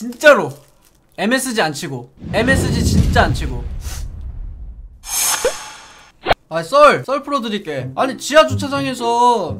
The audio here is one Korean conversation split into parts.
진짜로 MSG 안 치고 MSG 진짜 안 치고. 아 썰! 썰 풀어드릴게. 아니 지하 주차장에서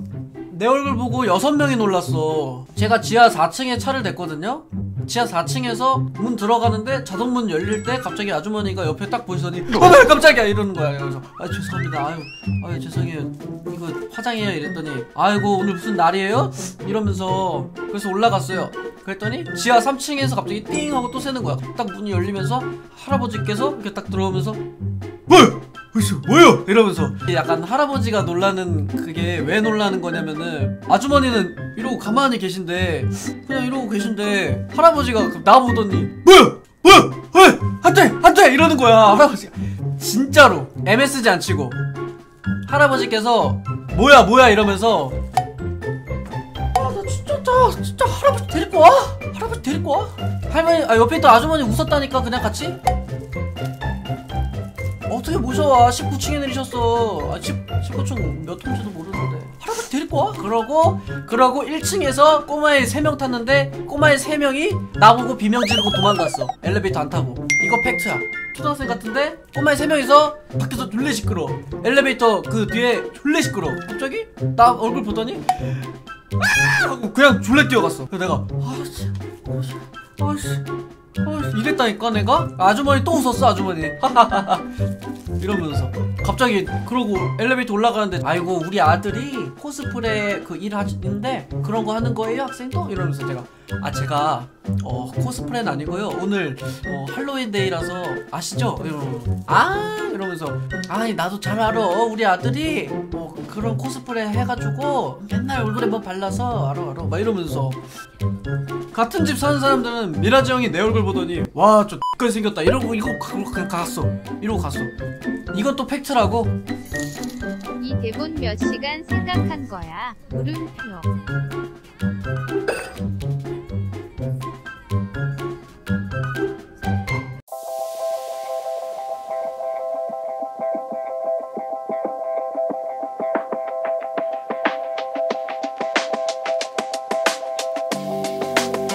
내 얼굴 보고 여섯 명이 놀랐어. 제가 지하 4층에 차를 댔거든요 지하 4층에서 문 들어가는데 자동문 열릴 때 갑자기 아주머니가 옆에 딱 보시더니 어머 깜짝이야! 이러는 거야. 그래서 아 죄송합니다. 아유 아유 죄송해요. 이거 화장해요. 이랬더니 아이고 오늘 무슨 날이에요? 이러면서 그래서 올라갔어요. 그랬더니 지하 3층에서 갑자기 띵 하고 또 새는 거야. 딱 문이 열리면서 할아버지께서 이렇게 딱 들어오면서 뭐 야? 어디서 뭐야? 이러면서 약간 할아버지가 놀라는 그게 왜 놀라는 거냐면은 아주머니는 이러고 가만히 계신데 그냥 이러고 계신데 할아버지가 그 나보더니 뭐야? 뭐야? 왜? 안돼! 안돼! 이러는 거야 할아버지가 진짜로 MSG 안 치고 할아버지께서 뭐야 뭐야 이러면서 아나 진짜 나 진짜 할아버지 데리고 와 할아버지 데리고 와 할머니 아 옆에 있던 아주머니 웃었다니까 그냥 같이 어떻게 모셔와? 19층에 내리셨어. 아 10, 19층 몇 통지도 모르는데. 할아버지 데리고 와. 그러고 그러고 1층에서 꼬마애 3명 탔는데 꼬마애 3명이 나보고 비명 지르고 도망갔어. 엘리베이터 안 타고. 이거 팩트야. 초등학생 같은데 꼬마애 3명이서 밖에서 졸래 시끄러 엘리베이터 그 뒤에 졸래 시끄러 갑자기 나 얼굴 보더니 아! 하고 그냥 졸래 뛰어갔어. 그래서 내가 아씨. 아씨. 아씨 아씨 이랬다니까 내가? 아주머니 또 웃었어 아주머니. 이러면서. 갑자기 그러고 엘리베이터 올라가는데 아이고 우리 아들이 코스프레 그 일 하는데 그런 거 하는 거예요 학생도? 이러면서 제가 아 제가 어 코스프레는 아니고요. 오늘 어 할로윈 데이라서 아시죠? 이러면서 아! 이러면서. 아니 나도 잘 알아. 우리 아들이 뭐 그런 코스프레 해가지고 맨날 얼굴에 뭐 발라서 알아 알아. 막 이러면서. 같은 집 사는 사람들은 미라지 형이 내 얼굴 보더니 와저 X까지 생겼다 이러고 이거 가- 그냥 갔어 이러고 갔어 또 팩트라고 이 대본 몇 시간 생각한 거야? 물음표.